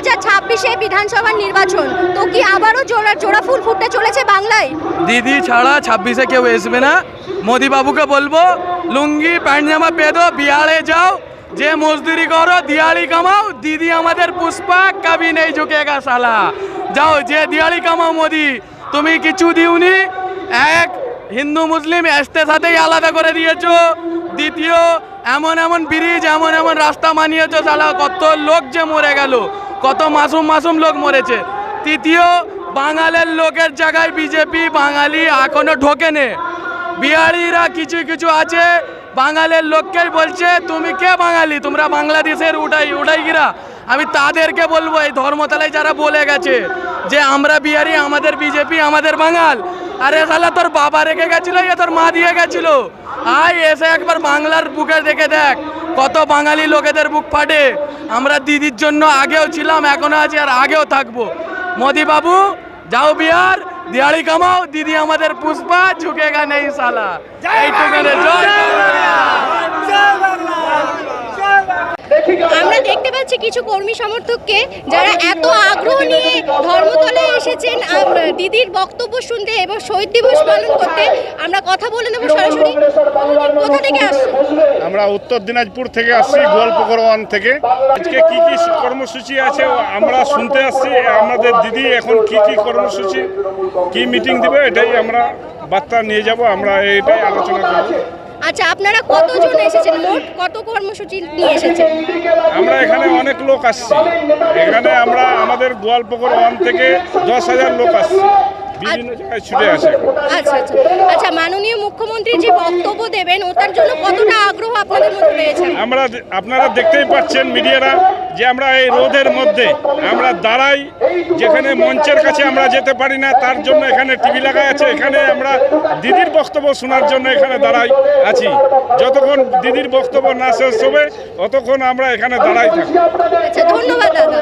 হাজার ছাব্বিশে বিধানসভার নির্বাচন। তো কি আবারও জোড়া জোড়া ফুল ফুটতে চলেছে বাংলায়? দিদি ছাড়া ছাব্বিশে কেউ আসবে না। মোদি বাবুকে বলব, লুঙ্গি প্যান্ট জামা পেদো বিহারে যাও। যে মজদুরি করো, দিয়ালি কামাও। দিদি আমাদের পুষ্পা, কবি নেই ঝুঁকেগা সালা যাও, যে দিয়ালি কামাও মোদি। তুমি কিছু দিওনি? এক, হিন্দু, মুসলিম এসতে সাথেই আলাদা করে দিয়েছ। দ্বিতীয়, এমন এমন ব্রিজ, এমন এমন রাস্তা মানিয়েছো সালা কত লোক যে মরে গেল। কত মাসুম মাসুম লোক মরেছে। তৃতীয় বাঙালের লোকের জায়গায় বিজেপি বাঙালি এখনও ঢোকেনে। বিহারিরা কিছু কিছু আছে, বাঙালের লোককেই বলছে, তুমি কে বাঙালি? তোমরা বাংলাদেশের উঠাই গিরা। আমি তাদেরকে বলব, এই ধর্মতলায় যারা বলে গেছে যে আমরা বিহারি, আমাদের বিজেপি, আমাদের বাঙাল। আরে শালা, তোর বাবা রেখে গেছিল ইয়ে তোর মা দিয়ে গেছিল। আয়, এসে একবার বাংলার বুকে দেখে দেখ। কত বাঙালি লোকেদের বুক ফাটে। আমরা দিদির জন্য আগেও ছিলাম এখনও আছি আর আগেও থাকব। মোদি বাবু যাও বিহার দিয়ালি কামাও দিদি আমাদের পুষ্পা ঝুঁকেগা নেই সালা আমরা দেখতে পাচ্ছি কিছু কর্মী সমর্থককে যারা এত আগ্রহ নিয়ে ধর্মতলায় এসেছেন আম, দিদির বক্তব্য শুনতে এবং শহীদ দিবস পালন করতে আমরা কথা বলে নেব সরাসরি। কোথা থেকে আসছি আমরা উত্তর দিনাজপুর থেকে আসছি গোয়ালপকরওয়ান থেকে। আজকে কি কি কর্মসূচি আছে আমরা শুনতে আসছি আমাদের দিদি এখন কি কি কর্মসূচি কি মিটিং দিবে এটাই আমরা বার্তা নিয়ে যাব আমরা এটাই আলোচনা করব। আচ্ছা আপনারা কতজন এসেছেন? মোট কত কর্মসূচি নিয়ে এসেছেন? আমরা এখানে অনেক লোক আসছি। এখানে আমরা আমাদের গোয়ালপুকুর ওয়ান থেকে দশ হাজার লোক আসছি। এখন। আচ্ছা আচ্ছা। আচ্ছা মাননীয় মুখ্যমন্ত্রী যে বক্তব্য দেবেন ওটার জন্য কতটা আপনাদের মধ্যে রয়েছে? আমরা আপনারা দেখতেই পাচ্ছেন মিডিয়ারা যে আমরা এই রোদের মধ্যে আমরা দাঁড়াই যেখানে মঞ্চের কাছে আমরা যেতে পারি না তার জন্য এখানে টিভি লাগা আছে এখানে আমরা দিদির বক্তব্য শোনার জন্য এখানে দাঁড়াই আছি। যতক্ষণ দিদির বক্তব্য না শেষ হবে ততক্ষণ আমরা এখানে দাঁড়াই থাকি আচ্ছা ধন্যবাদ দাদা।